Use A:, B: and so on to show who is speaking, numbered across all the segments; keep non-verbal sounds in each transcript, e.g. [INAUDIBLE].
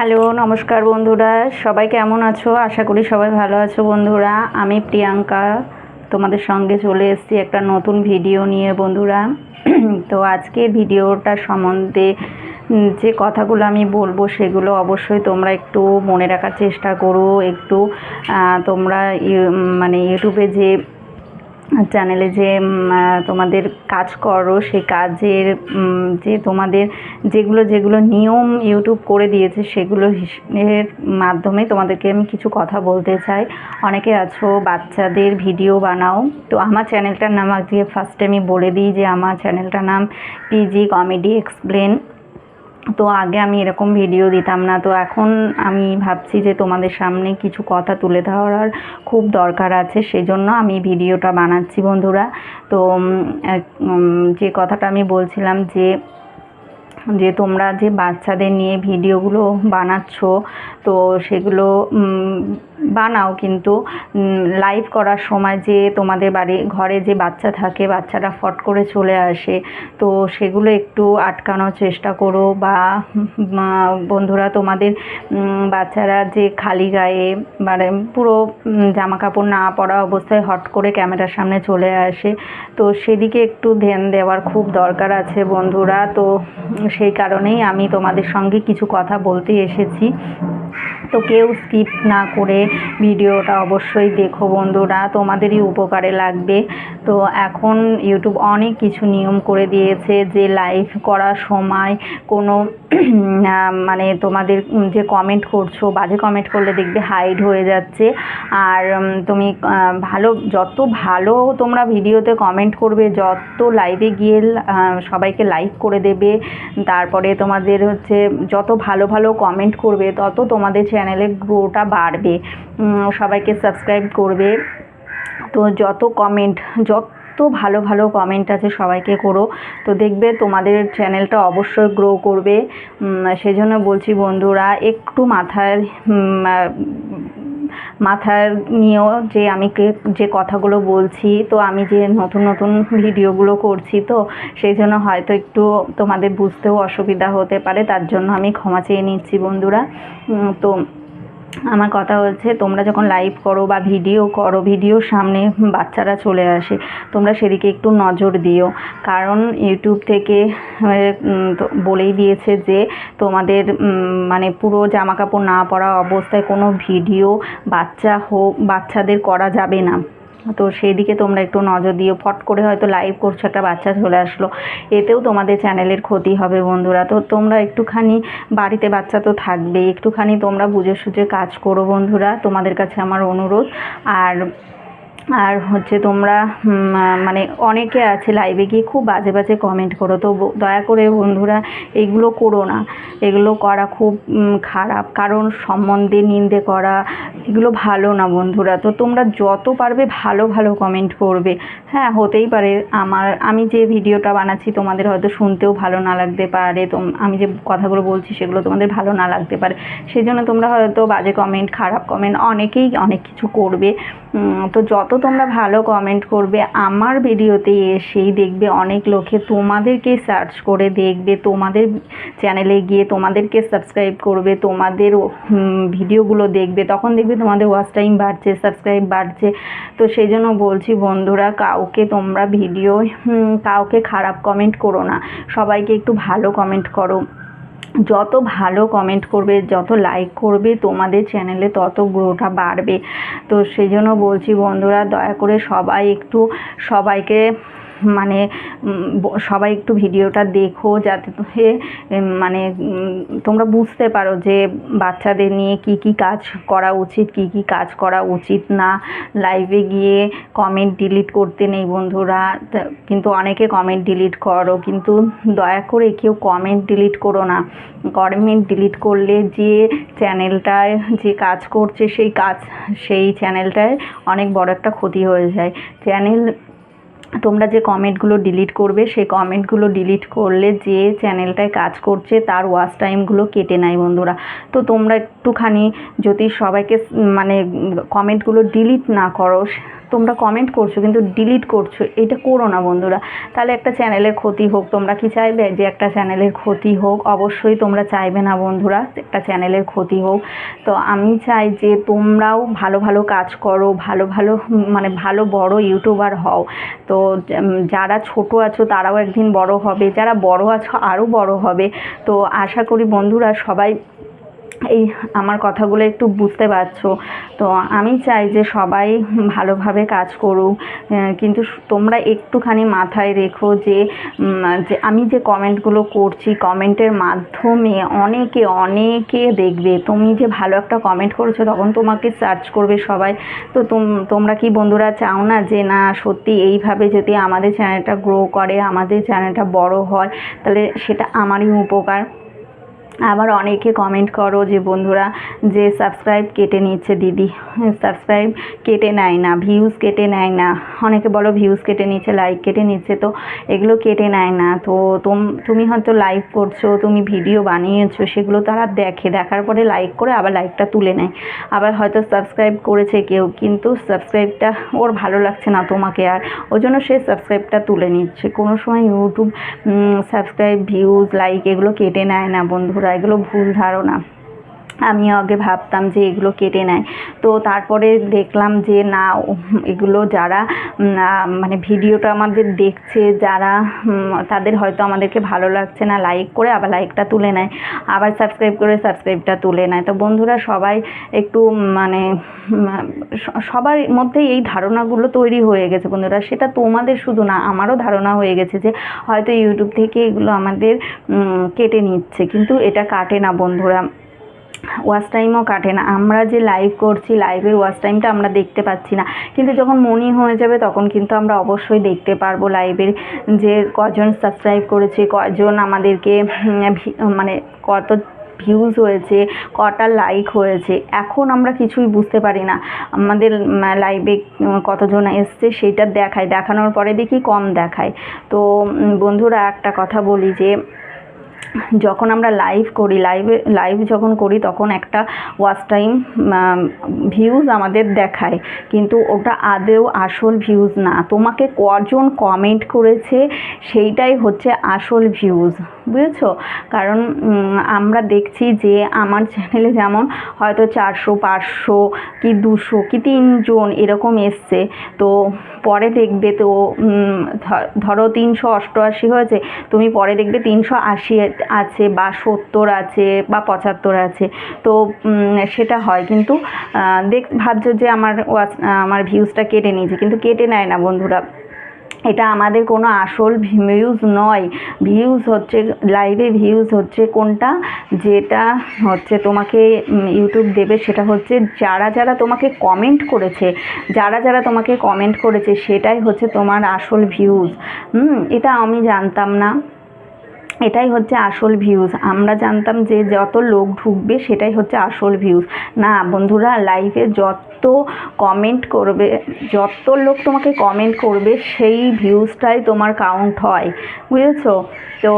A: Hello, নমস্কার বন্ধুরা। সবাই কেমন আছো? আশা করি সবাই ভালো আছো বন্ধুরা। আমি প্রিয়াঙ্কা, তোমাদের সঙ্গে চলে এসেছি একটা নতুন ভিডিও নিয়ে বন্ধুরা। তো আজকে ভিডিওটা সম্বন্ধে যে কথাগুলো আমি বলব সেগুলো অবশ্যই তোমরা একটু মনে রাখার চেষ্টা করো। একটু তোমরা মানে ইউটিউবে যে চ্যানেলে যে তোমাদের কাজ করো, সেই কাজের যে তোমাদের যেগুলো যেগুলো নিয়ম ইউটিউব করে দিয়েছে, সেগুলো এর মাধ্যমে তোমাদেরকে আমি কিছু কথা বলতে চাই। অনেকে আছো, বাচ্চাদের ভিডিও বানাও। তো আমার চ্যানেলটার নাম আজকে ফার্স্টে আমি বলে দিই যে, আমার চ্যানেলটার নাম পিজি কমেডি এক্সপ্লেন তো আগে আমি এরকম ভিডিও দিতাম না। তো এখন আমি ভাবছি যে তোমাদের সামনে কিছু কথা তুলে ধরার খুব দরকার আছে। সেজন্য আমি ভিডিওটা বানাচ্ছি বন্ধুরা। তো যে কথাটা আমি বলছিলাম যে যে তোমরা যে বাচ্চাদের নিয়ে ভিডিওগুলো বানাচ্ছ, তো সেগুলো বানাও কিন্তু। লাইভ করার সময় যে তোমাদের বাড়ি, ঘরে যে বাচ্চা থাকে, বাচ্চারা ফট করে চলে আসে, তো সেগুলো একটু আটকানোর চেষ্টা করো বা বন্ধুরা তোমাদের বাচ্চারা যে খালি গায়ে মানে পুরো জামা কাপড় না পরা অবস্থায় হট করে ক্যামেরার সামনে চলে আসে, তো সেদিকে একটু ধ্যান দেওয়ার খুব দরকার আছে বন্ধুরা। তো সেই কারণেই আমি তোমাদের সঙ্গে কিছু কথা বলতে এসেছি। তো কেউ স্কিপ না করে ভিডিওটা অবশ্যই দেখো বন্ধুরা, তোমাদেরই উপকারে লাগবে। তো এখন ইউটিউব অনেক কিছু নিয়ম করে দিয়েছে যে লাইভ করার সময় কোনো [CLEARS THROAT] মানে তোমাদের যে কমেন্ট করছ, বাজে কমেন্ট করলে দেখবে হাইড হয়ে যাচ্ছে। আর তুমি ভালো, যত ভালো তোমরা ভিডিওতে কমেন্ট করবে, যত লাইভে গিয়ে সবাইকে লাইক করে দেবে। তারপরে তোমাদের হচ্ছে যত ভালো ভালো কমেন্ট করবে, তত তোমাদের চ্যানেলে গ্রোটা বাড়বে। সবাইকে সাবস্ক্রাইব করবে। তো যত কমেন্ট যত ভালো ভালো কমেন্ট আছে সবাইকে করো। তো দেখবে তোমাদের চ্যানেলটা অবশ্যই গ্রো করবে। সেজন্য বলছি বন্ধুরা, একটু মাথায় মাথায় নিয়েও যে আমি যে কথাগুলো বলছি, তো আমি যে নতুন নতুন ভিডিওগুলো করছি, তো সেই জন্য হয়তো একটু তোমাদের বুঝতেও অসুবিধা হতে পারে, তার জন্য আমি ক্ষমা চেয়ে নিচ্ছি বন্ধুরা। তো আমার কথা হচ্ছে, তোমরা যখন লাইভ করো বা ভিডিও করো ভিডিওর সামনে বাচ্চারা চলে আসে, তোমরা সেদিকে একটু নজর দিও। কারণ ইউটিউব থেকে বলেই দিয়েছে যে, তোমাদের মানে পুরো জামা কাপড় না পরা অবস্থায় কোনো ভিডিও বাচ্চা হোক, বাচ্চাদের করা যাবে না। তো সেই দিকে তোমরা একটু নজর দিও। ফট করে হয়তো লাইভ করছ, একটা বাচ্চা চলে আসলো। এতেও তোমাদের চ্যানেলের ক্ষতি হবে বন্ধুরা। তো তোমরা একটুখানি, বাড়িতে বাচ্চা তো থাকবে একটুখানি তোমরা বুঝে সুঝে কাজ করো বন্ধুরা। তোমাদের কাছে আমার অনুরোধ। আর আর হচ্ছে তোমরা মানে অনেকে আছে লাইভে গিয়ে খুব বাজে বাজে কমেন্ট করো। তো দয়া করে বন্ধুরা, এগুলো করো না। এগুলো করা খুব খারাপ। কারণ সম্বন্ধে, নিন্দে করা, এগুলো ভালো না বন্ধুরা। তো তোমরা যত পারবে ভালো ভালো কমেন্ট করবে। হ্যাঁ হতেই পারে আমার, আমি যে ভিডিওটা বানাচ্ছি, তোমাদের হয়তো শুনতেও ভালো না লাগতে পারে। তো আমি যে কথাগুলো বলছি, সেগুলো তোমাদের ভালো না লাগতে পারে। সেই জন্য তোমরা হয়তো বাজে কমেন্ট খারাপ কমেন্ট অনেকেই অনেক কিছু করবে। তো যত তোমরা ভালো কমেন্ট করবে, আমার ভিডিওতে এসেই দেখবে অনেক লোকে তোমাদেরকে সার্চ করে দেখবে, তোমাদের চ্যানেলে গিয়ে তোমাদেরকে সাবস্ক্রাইব করবে, তোমাদের ভিডিওগুলো দেখবে, তখন দেখবে তোমাদের ওয়াচ টাইম বাড়ছে সাবস্ক্রাইব বাড়ছে। তো সেই জন্য বলছি বন্ধুরা, কাউকে তোমরা ভিডিও কাউকে খারাপ কমেন্ট করো না। সবাইকে একটু ভালো কমেন্ট করো। যত ভালো কমেন্ট করবে, যত লাইক করবে তোমাদের চ্যানেলে তত গ্রোটা বাড়বে। তো সেই জন্য বলছি বন্ধুরা, দয়া করে সবাই একটু সবাইকে মানে সবাই একটু ভিডিওটা দেখো যাতে মানে তোমরা বুঝতে পারো যে বাচ্চাদের নিয়ে কি কি কাজ করা উচিত, কি কি কাজ করা উচিত না। লাইভে গিয়ে কমেন্ট ডিলিট করতে নেই বন্ধুরা। কিন্তু অনেকে কমেন্ট ডিলিট করো, কিন্তু দয়া করে কেউ কমেন্ট ডিলিট করো না। কমেন্ট ডিলিট করলে যে চ্যানেলটায় যে কাজ করছে, সেই কাজ, সেই চ্যানেলটায় অনেক বড় একটা ক্ষতি হয়ে যায়। চ্যানেল তোমরা যে কমেন্টগুলো ডিলিট করবে, সেই কমেন্টগুলো ডিলিট করলে যে চ্যানেলটায় কাজ করছে, তার ওয়াচ টাইমগুলো কেটে নেয় বন্ধুরা। তো তোমরা একটুখানি যদি সবাইকে মানে কমেন্টগুলো ডিলিট না করো তোমরা কমেন্ট করছ, কিন্তু ডিলিট করছ, এটা করো না বন্ধুরা। তাহলে একটা চ্যানেলের ক্ষতি হোক, তোমরা কি চাইবে যে একটা চ্যানেলের ক্ষতি হোক? অবশ্যই তোমরা চাইবে না বন্ধুরা, একটা চ্যানেলের ক্ষতি হোক। তো আমি চাই যে তোমরাও ভালো ভালো কাজ করো, ভালো ভালো মানে ভালো বড় ইউটিউবার হও। তো যারা ছোট আছো, তারাও একদিন বড় হবে, যারা বড় আছো আরও বড় হবে। তো আশা করি বন্ধুরা সবাই এই আমার কথাগুলো একটু বুঝতে পারছ। তো আমি চাই যে সবাই ভালোভাবে কাজ করুক। কিন্তু তোমরা একটুখানি মাথায় রেখো যে যে আমি যে কমেন্টগুলো করছি, কমেন্টের মাধ্যমে অনেকে অনেকে দেখবে, তুমি যে ভালো একটা কমেন্ট করেছ তখন তোমাকে সার্চ করবে সবাই। তো তোম- তোমরা কি বন্ধুরা চাও না যে, না, সত্যি এইভাবে যদি আমাদের চ্যানেলটা গ্রো করে, আমাদের চ্যানেলটা বড় হয়, তাহলে সেটা আমারই উপকার। আবার অনেকে কমেন্ট করো যে, বন্ধুরা, যে সাবস্ক্রাইব কেটে নিচ্ছে দিদি সাবস্ক্রাইব কেটে নেয় না ভিউজ কেটে নেয় না। অনেকে বলো ভিউজ কেটে নিচ্ছে লাইক কেটে নিচ্ছে। তো এগুলো কেটে নেয় না। তো তোম- তুমি হয়তো লাইভ করছ, তুমি ভিডিও বানিয়েছো, সেগুলো তারা দেখে। দেখার পরে লাইক করে আবার লাইকটা তুলে নেয়। আবার হয়তো সাবস্ক্রাইব করেছে কেউ, কিন্তু সাবস্ক্রাইবটা ওর ভালো লাগছে না তোমাকে আর। ওই জন্য সে সাবস্ক্রাইবটা তুলে নিচ্ছে। কোনো সময় ইউটিউব সাবস্ক্রাইব ভিউজ লাইক এগুলো কেটে নেয় না, বন্ধুরা। এগুলো ভুল ধারণা। আমিও আগে ভাবতাম যে এগুলো কেটে নেয়। তো তারপরে দেখলাম যে না, এগুলো যারা মানে ভিডিওটা আমাদের দেখছে, যারা তাদের হয়তো আমাদেরকে ভালো লাগছে না লাইক করে, আবার লাইকটা তুলে নেয়। আবার সাবস্ক্রাইব করে সাবস্ক্রাইবটা তুলে নেয়। তো বন্ধুরা সবাই একটু মানে সবার মধ্যে এই ধারণাগুলো তৈরি হয়ে গেছে বন্ধুরা। সেটা তোমাদের শুধু না, আমারও ধারণা হয়ে গেছে যে হয়তো ইউটিউব থেকে এগুলো আমাদের কেটে নিচ্ছে। কিন্তু এটা কাটে না বন্ধুরা। ওয়াচ টাইমও কাটে না। আমরা যে লাইভ করছি লাইভের ওয়াচ টাইমটা আমরা দেখতে পাচ্ছি না। কিন্তু যখন মনি হয়ে যাবে, তখন কিন্তু আমরা অবশ্যই দেখতে পারব লাইভের যে কজন সাবস্ক্রাইব করেছে, কজন আমাদেরকে মানে কত ভিউজ হয়েছে, কটা লাইক হয়েছে। এখন আমরা কিছুই বুঝতে পারি না। আমাদের লাইভে কতজন এসছে সেটা দেখায়। দেখানোর পরে দেখি কম দেখায়। তো বন্ধুরা একটা কথা বলি যে যখন আমরা লাইভ করি লাইভে লাইভ যখন করি তখন একটা ওয়াচ টাইম ভিউজ আমাদের দেখায়। কিন্তু ওটা আদেও আসল ভিউজ না। তোমাকে কজন কমেন্ট করেছে সেইটাই হচ্ছে আসল ভিউজ বুঝেছ? কারণ আমরা দেখছি যে আমার চ্যানেলে যেমন হয়তো চারশো, পাঁচশো কি দুশো কি তিনজন এরকম এসছে। তো পরে দেখবে তো ধরো তিনশো অষ্টআশি হয়েছে, তুমি পরে দেখবে তিনশো আশি আছে বা সত্তর আছে বা পঁচাত্তর আছে। তো সেটা হয়। কিন্তু দেখ, ভাবছ যে আমার ওয়াচ আমার ভিউজটা কেটে নিয়েছে, কিন্তু কেটে নেয় না বন্ধুরা। এটা আমাদের কোনো আসল ভিউজ নয়। ভিউজ হচ্ছে লাইভে ভিউজ হচ্ছে কোনটা? যেটা হচ্ছে তোমাকে ইউটিউব দেবে, সেটা হচ্ছে যারা যারা তোমাকে কমেন্ট করেছে, যারা যারা তোমাকে কমেন্ট করেছে, সেটাই হচ্ছে তোমার আসল ভিউজ হুম, এটা আমি জানতাম না। এটাই হচ্ছে আসল ভিউজ আমরা জানতাম যে যত লোক ঢুকবে, সেটাই হচ্ছে আসল ভিউজ না, বন্ধুরা লাইভে যত কমেন্ট করবে, যত লোক তোমাকে কমেন্ট করবে, সেই ভিউজটাই তোমার কাউন্ট হয়। বুঝেছ? তো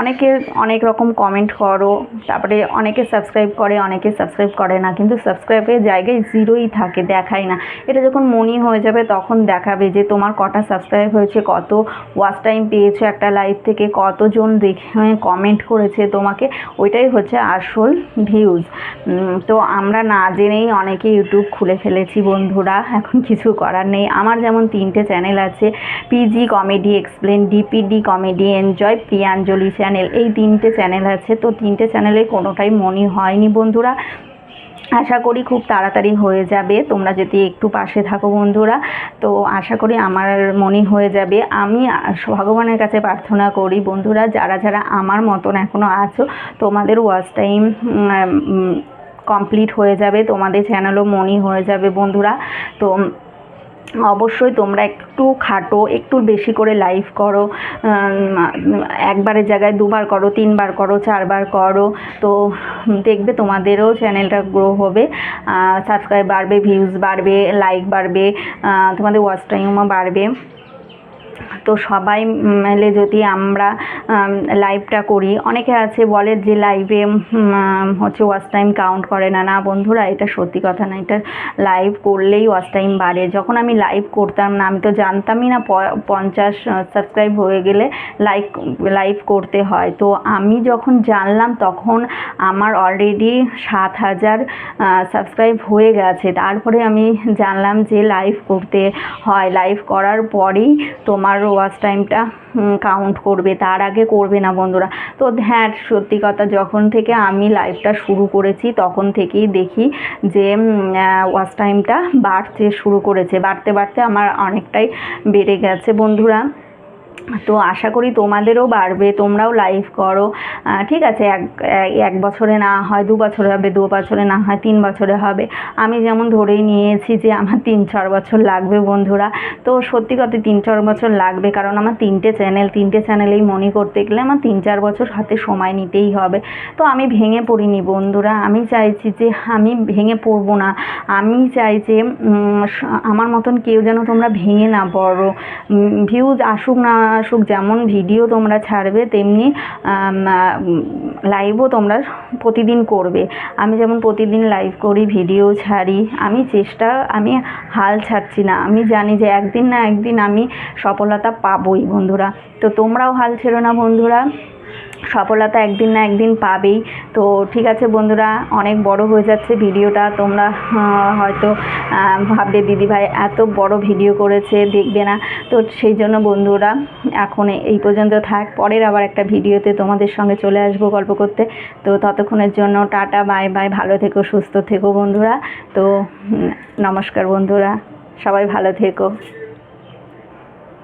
A: অনেকে অনেক রকম কমেন্ট করো, তারপরে অনেকে সাবস্ক্রাইব করে, অনেকে সাবস্ক্রাইব করে না। কিন্তু সাবস্ক্রাইবের জায়গায় জিরোই থাকে, দেখায় না। এটা যখন মনি হয়ে যাবে, তখন দেখাবে যে তোমার কটা সাবস্ক্রাইব হয়েছে, কত ওয়াচ টাইম পেয়েছ একটা লাইভ থেকে কতজন দেখে কমেন্ট করেছে তোমাকে? ওইটাই হচ্ছে আসল ভিউজ তো আমরা না জেনেই অনেকে ইউটিউব খুলে ফেলেছি বন্ধুরা, এখন কিছু করার নেই। আমার যেমন তিনটে চ্যানেল আছে PG comedy explain DPD comedy enjoy Priyanjali channel এই তিনটে চ্যানেল আছে। তো তিনটে চ্যানেলে কোনোটাই মনি হয়নি বন্ধুরা। আশা করি খুব তাড়াতাড়ি হয়ে যাবে। তোমরা যদি একটু পাশে থাকো বন্ধুরা। তো আশা করি আমার মনে হয়ে যাবে। আমি ভগবানের কাছে প্রার্থনা করি বন্ধুরা, যারা যারা আমার মতন এখনও আছো, তোমাদের ওয়াচ টাইম কমপ্লিট হয়ে যাবে। তোমাদের চ্যানেলও মনি হয়ে যাবে বন্ধুরা। তো অবশ্যই তোমরা একটু খাটো, একটু বেশি করে লাইভ করো। একবারের জায়গায় দুবার করো, তিনবার করো, চারবার করো। তো দেখবে তোমাদেরও চ্যানেলটা গ্রো হবে। সাবস্ক্রাইব বাড়বে ভিউজ বাড়বে লাইক বাড়বে তোমাদের ওয়াচ টাইমও বাড়বে। তো সবাই মিলে যদি আমরা লাইভটা করি, অনেকে আছে বলে যে লাইভে হচ্ছে ওয়াচ টাইম কাউন্ট করে না। না বন্ধুরা, এটা সত্যি কথা না, এটা লাইভ করলেই ওয়াচ টাইম বাড়ে। যখন আমি লাইভ করতাম না, আমি তো জানতামই না পঞ্চাশ সাবস্ক্রাইব হয়ে গেলে লাইভ লাইভ করতে হয়। তো আমি যখন জানলাম, তখন আমার অলরেডি সাত হাজার সাবস্ক্রাইব হয়ে গেছে। তারপরে আমি জানলাম যে লাইভ করতে হয়। লাইভ করার পরেই তোমার ওয়াচ টাইমটা কাউন্ট করবে, তার আগে করবে না বন্ধুরা। তো হ্যাঁ সত্যি কথা, যখন থেকে আমি লাইভটা শুরু করেছি, তখন থেকেই দেখি যে ওয়াচ টাইমটা বাড়তে শুরু করেছে। বাড়তে বাড়তে আমার অনেকটাই বেড়ে গেছে বন্ধুরা। তো আশা করি তোমাদেরও বাড়বে, তোমরাও লাইভ করো। ঠিক আছে, এক, এক- বছরে না হয়, দু বছরে হবে, দু বছরে না হয়, তিন বছরে হবে। আমি যেমন ধরেই নিয়েছি যে আমার তিন চার বছর লাগবে বন্ধুরা। তো সত্যি কথা, তিন চার বছর লাগবে, কারণ আমার তিনটে চ্যানেল তিনটে চ্যানেলেই মনি করতে গেলে আমার তিন চার বছর হাতে সময় নিতেই হবে। তো আমি ভেঙে পড়িনি বন্ধুরা, আমি চাইছি যে আমি ভেঙে পড়ব না। আমি চাই যে আমার মতন কেউ যেন তোমরা ভেঙে না পড়ো। ভিউজ আসুক না আসুক, যেমন ভিডিও তোমরা ছাড়বে, তেমনি লাইভও তোমরা প্রতিদিন করবে। আমি যেমন প্রতিদিন লাইভ করি ভিডিও ছাড়ি, আমি চেষ্টা, আমি হাল ছাড়ছি না। আমি জানি যে একদিন না একদিন আমি সফলতা পাবই, বন্ধুরা। তো তোমরাও হাল ছেড়ো না, বন্ধুরা। সফলতা একদিন না একদিন পাবেই। তো ঠিক আছে বন্ধুরা, অনেক বড় হয়ে যাচ্ছে ভিডিওটা। তোমরা হয়তো ভাববে, দিদিভাই এত বড় ভিডিও করেছে, দেখবে না। তো সেই জন্য বন্ধুরা, এখন এই পর্যন্ত থাক। পরের আবার একটা ভিডিওতে তোমাদের সঙ্গে চলে আসব গল্প করতে। তো ততক্ষণের জন্য টাটা, বাই বাই। ভালো থেকো, সুস্থ থেকো বন্ধুরা। তো নমস্কার বন্ধুরা। সবাই ভালো থেকো।